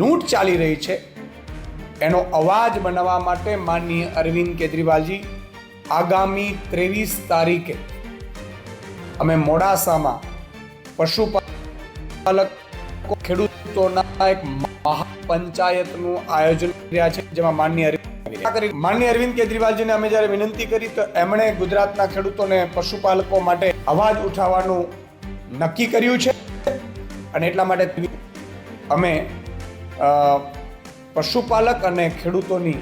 લૂંટ ચાલી રહી છે. એનો અવાજ બનાવવા માટે માનનીય અરવિંદ કેજરીવાલજી, આગામી ત્રેવીસ તારીખે અમે મોડાસામાં પશુપાલક ખેડૂતોના એક મહાપંચાયતનું આયોજન કર્યા છે, જેમાં માનનીય અરવિંદ માનનીય અરવિંદ કેજરીવાલજીને અમે જ્યારે વિનંતી કરી, તો એમણે ગુજરાતના ખેડૂતોને પશુપાલકો માટે અવાજ ઉઠાવવાનું નક્કી કર્યું છે. અને એટલા માટે અમે પશુપાલક અને ખેડૂતોની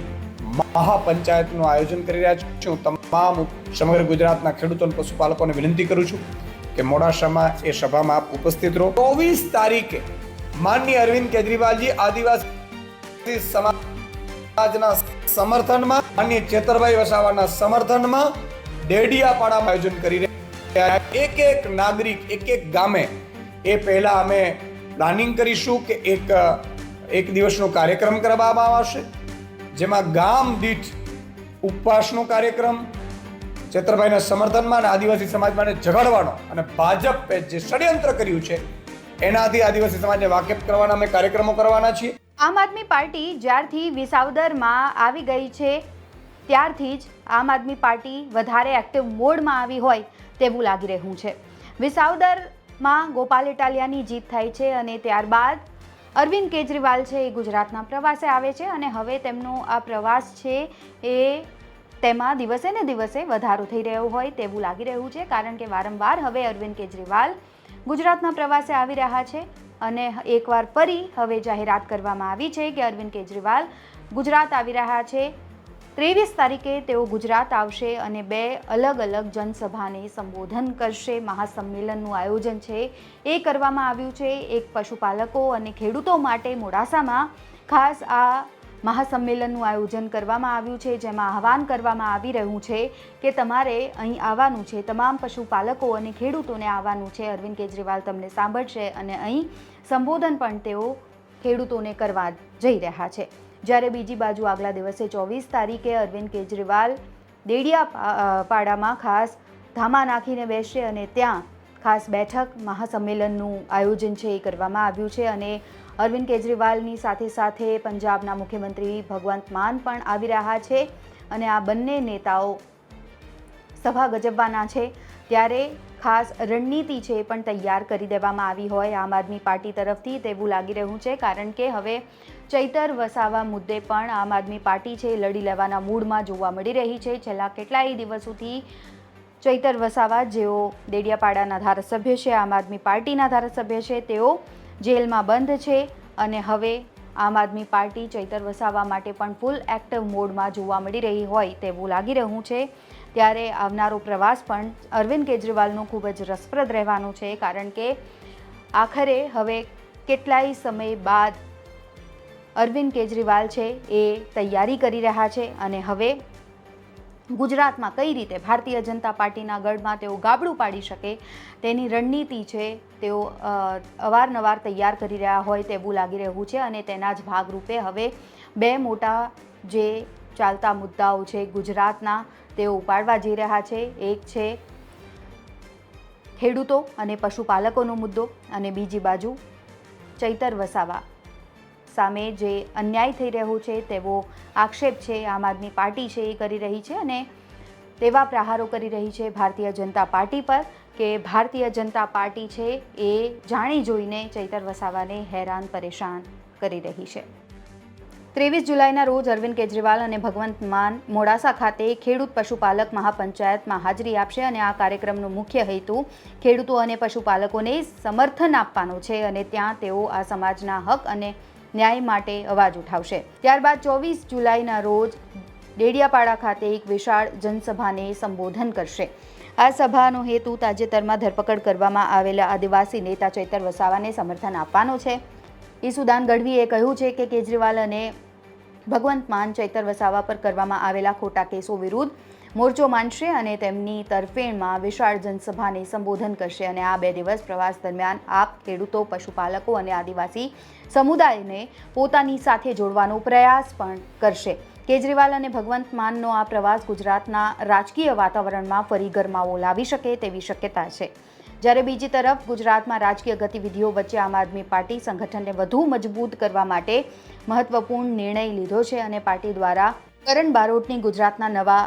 મહાપંચાયતનું આયોજન કરી રહ્યા છું. તમામ સમગ્ર ગુજરાતના ખેડૂતો અને પશુપાલકોને વિનંતી કરું છું કે મોડાસામાં એ સભામાં આપ ઉપસ્થિત રહો. ચોવીસ તારીખે માનનીય અરવિંદ કેજરીવાલજી આદિવાસી સમાજના સમર્થનમાં, માનનીય ચેતરભાઈ વસાવાના સમર્થનમાં ડેડિયાપાડામાં આયોજન કરી રહ્યા એક એક નાગરિક, એક એક ગામે એ પહેલા અમે પ્લાનિંગ કરીશું કે એક એક દિવસનો કાર્યક્રમ કરવામાં આવશે, જેમાં ગામ દીઠ ઉપવાસનો કાર્યક્રમ, ચેતરભાઈના સમર્થનમાં અને આદિવાસી સમાજ માટે ઝઘડવાનો અને ભાજપે જે ષડયંત્ર કર્યું છે, એનાથી આદિવાસી સમાજને વાકેફ કરવાના અમે કાર્યક્રમો કરવાના છીએ. આમ આદમી પાર્ટી જ્યારથી વિસાવદરમાં આવી ગઈ છે, ત્યારથી જ આમ આદમી પાર્ટી વધારે એક્ટિવ મોડમાં આવી હોય તેવું લાગી રહ્યું છે. વિસાવદરમાં ગોપાલ ઇટાલિયાની જીત થાય છે અને ત્યારબાદ અરવિંદ કેજરીવાલ છે એ ગુજરાતના પ્રવાસે આવે છે અને હવે તેમનો આ પ્રવાસ છે એ તેમાં દિવસે ને દિવસે વધારો થઈ રહ્યો હોય તેવું લાગી રહ્યું છે કારણ કે વારંવાર હવે અરવિંદ કેજરીવાલ ગુજરાતના પ્રવાસે આવી રહ્યા છે અને એકવાર ફરી હવે જાહેરાત કરવામાં આવી છે કે અરવિંદ કેજરીવાલ ગુજરાત આવી રહ્યા છે ત્રેવીસ તારીખે તેઓ ગુજરાત આવશે અને બે અલગ અલગ જનસભાને સંબોધન કરશે. મહાસંમેલનનું આયોજન છે. એ કરવામાં આવ્યું છે. એક પશુપાલકો અને ખેડૂતો માટે મોડાસામાં ખાસ આ મહાસંમેલનનું આયોજન કરવામાં આવ્યું છે. જેમાં આહવાન કરવામાં આવી રહ્યું છે કે તમારે અહીં આવવાનું છે. તમામ પશુપાલકો અને ખેડૂતોને આવવાનું છે. અરવિંદ કેજરીવાલ તમને સાંભળશે અને અહીં સંબોધન પણ તેઓ ખેડૂતોને કરવા જઈ રહ્યા છે. જ્યારે બીજી બાજુ આગલા દિવસે ચોવીસ તારીખે અરવિંદ કેજરીવાલ દેડિયા પાડામાં ખાસ ધામા નાખીને બેસશે અને ત્યાં ખાસ બેઠક મહાસંમેલનનું આયોજન છે એ કરવામાં આવ્યું છે અને અરવિંદ કેજરીવાલની સાથે સાથે પંજાબના મુખ્યમંત્રી ભગવંત માન પણ આવી રહ્યા છે અને આ બંને નેતાઓ સભા ગજવવાના છે. ત્યારે ખાસ રણનીતિ છે એ પણ તૈયાર કરી દેવામાં આવી હોય આમ આદમી પાર્ટી તરફથી તેવું લાગી રહ્યું છે કારણ કે હવે ચૈતર વસાવા મુદ્દે પણ આમ આદમી પાર્ટી છે, લડી લેવાના મૂડમાં જોવા મળી રહી છે. છેલ્લા કેટલાય દિવસોથી ચૈતર વસાવા જેઓ દેડિયાપાડાના ધારાસભ્ય છે, આમ આદમી પાર્ટીના ધારાસભ્ય છે, તેઓ જેલમાં બંધ છે અને હવે આમ આદમી પાર્ટી ચૈતર વસાવા માટે પણ ફૂલ એક્ટિવ મોડમાં જોવા મળી રહી હોય તેવું લાગી રહ્યું છે. ત્યારે આવનારો પ્રવાસ પણ અરવિંદ કેજરીવાલનો ખૂબ જ રસપ્રદ રહેવાનો છે, કારણ કે આખરે હવે કેટલાય સમય બાદ અરવિંદ કેજરીવાલ છે એ તૈયારી કરી રહ્યા છે અને હવે ગુજરાતમાં કઈ રીતે ભારતીય જનતા પાર્ટીના ગઢમાં તેઓ ગાબડું પાડી શકે, તેની રણનીતિ છે, તેઓ અવારનવાર તૈયાર કરી રહ્યા હોય તેવું લાગી રહ્યું છે અને તેના જ ભાગરૂપે હવે બે મોટા જે ચાલતા મુદ્દાઓ છે ગુજરાતના તેઓ ઉપાડવા જઈ રહ્યા છે. એક છે ખેડૂતો અને પશુપાલકોનો મુદ્દો અને બીજી બાજુ ચૈતર વસાવા. સામે જે અન્યાય થઈ રહ્યો છે તેવો આક્ષેપ છે, આમ આદમી પાર્ટી છે એ કરી રહી છે અને તેવા પ્રહારો કરી રહી છે ભારતીય જનતા પાર્ટી પર કે ભારતીય જનતા પાર્ટી છે એ જાણી જોઈને ચૈતર વસાવાને હેરાન પરેશાન કરી રહી છે. ત્રેવીસ જુલાઈના રોજ અરવિંદ કેજરીવાલ અને ભગવંત માન મોડાસા ખાતે ખેડૂત પશુપાલક મહાપંચાયતમાં હાજરી આપશે અને આ કાર્યક્રમનો મુખ્ય હેતુ ખેડૂતો અને પશુપાલકોને સમર્થન આપવાનો છે અને ત્યાં તેઓ આ સમાજના હક અને ન્યાય માટે અવાજ ઉઠાવશે. ત્યારબાદ ચોવીસ જુલાઈના રોજ ડેડિયાપાડા ખાતે એક વિશાળ જનસભાને સંબોધન કરશે. આ સભાનો હેતુ તાજેતરમાં ધરપકડ કરવામાં આવેલા આદિવાસી નેતા ચૈતર વસાવાને સમર્થન આપવાનો છે. ઈસુદાન ગઢવીએ કહ્યું છે કે કેજરીવાલ અને ભગવંત માન ચૈતર વસાવા પર કરવામાં આવેલા ખોટા કેસો વિરુદ્ધ મોરચો માંડશે અને તેમની તરફેણમાં વિશાળ જનસભાને સંબોધન કરશે અને આ બે દિવસ પ્રવાસ દરમિયાન આપ, ખેડૂતો, પશુપાલકો અને આદિવાસી સમુદાયને પોતાની સાથે જોડવાનો પ્રયાસ પણ કરશે. કેજરીવાલ અને ભગવંત માનનો આ પ્રવાસ ગુજરાતના રાજકીય વાતાવરણમાં ફરી ગરમાવો લાવી શકે તેવી શક્યતા છે. જ્યારે બીજી તરફ ગુજરાતમાં રાજકીય ગતિવિધિઓ વચ્ચે આમ આદમી પાર્ટી સંગઠનને વધુ મજબૂત કરવા માટે મહત્વપૂર્ણ નિર્ણય લીધો છે અને પાર્ટી દ્વારા કરણ બારોટની ગુજરાતના નવા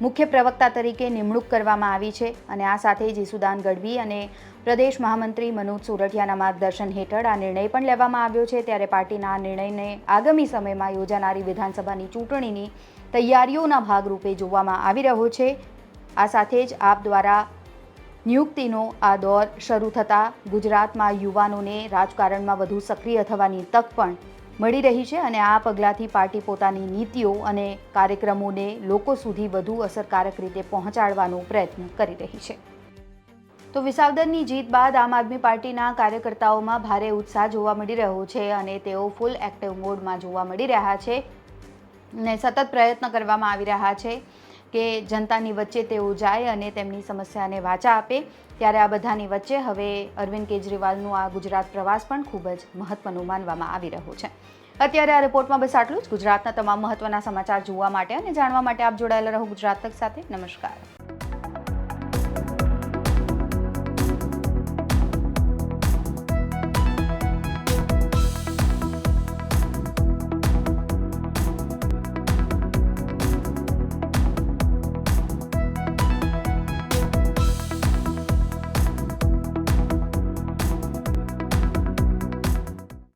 મુખ્ય પ્રવક્તા તરીકે નિમણૂક કરવામાં આવી છે અને આ સાથે જ ઈસુદાન ગઢવી અને પ્રદેશ મહામંત્રી મનોજ સુરઠિયાના માર્ગદર્શન હેઠળ આ નિર્ણય પણ લેવામાં આવ્યો છે. ત્યારે પાર્ટીના આ નિર્ણયને આગામી સમયમાં યોજાનારી વિધાનસભાની ચૂંટણીની તૈયારીઓના ભાગરૂપે જોવામાં આવી રહ્યો છે. આ સાથે જ આપ દ્વારા નિયુક્તિનો આ દોર શરૂ થતાં ગુજરાતમાં યુવાનોને રાજકારણમાં વધુ સક્રિય થવાની તક પણ મળી રહી છે અને આ પગલાંથી પાર્ટી પોતાની નીતિઓ અને કાર્યક્રમોને લોકો સુધી વધુ અસરકારક રીતે પહોંચાડવાનો પ્રયત્ન કરી રહી છે. તો વિસાવદરની જીત બાદ આમ આદમી પાર્ટીના કાર્યકર્તાઓમાં ભારે ઉત્સાહ જોવા મળી રહ્યો છે અને તેઓ ફૂલ એક્ટિવ મોડમાં જોવા મળી રહ્યા છે ને સતત પ્રયત્ન કરવામાં આવી રહ્યા છે. કે જનતાની વચ્ચે તેઓ જાય અને તેમની સમસ્યાને વાચા આપે, ત્યારે આ બધાની વચ્ચે હવે અરવિંદ કેજરીવાલનું આ ગુજરાત પ્રવાસ પણ ખૂબ જ મહત્વનું માનવામાં આવી રહ્યો છે. અત્યારે આ રિપોર્ટમાં બસ આટલું જ. ગુજરાતના તમામ મહત્વના સમાચાર જોવા માટે અને જાણવા માટે આપ જોડાયેલા રહો ગુજરાત તક સાથે. નમસ્કાર.